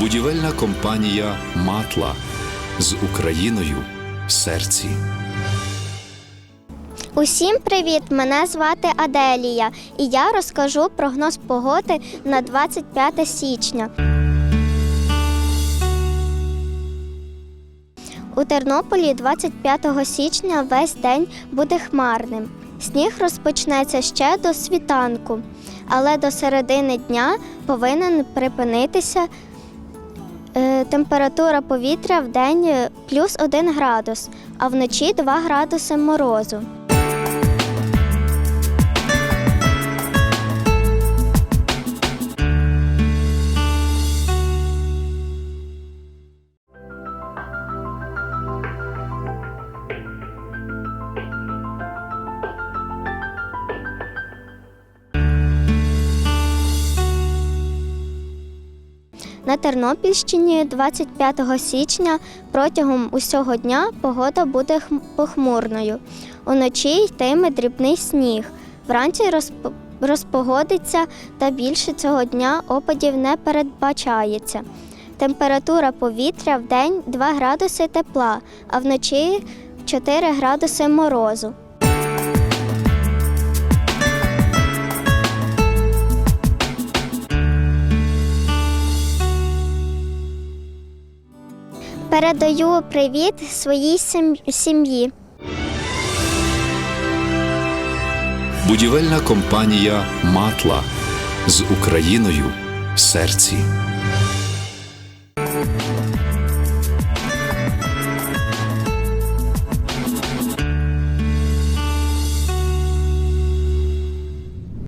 Будівельна компанія Матла з Україною в серці. Усім привіт! Мене звати Аделія, і я розкажу прогноз погоди на 25 січня. У Тернополі 25 січня весь день буде хмарним. Сніг розпочнеться ще до світанку, але до середини дня повинен припинитися. Е, Температура повітря в день плюс 1 градус, а вночі 2 градуси морозу. На Тернопільщині 25 січня протягом усього дня погода буде похмурною. Уночі йтиме дрібний сніг. Вранці розп- розпогодиться та більше цього дня опадів не передбачається. Температура повітря в день 2 градуси тепла, а вночі 4 градуси морозу. Передаю привіт своїй сім- сім'ї. Будівельна компанія Матла з Україною в серці.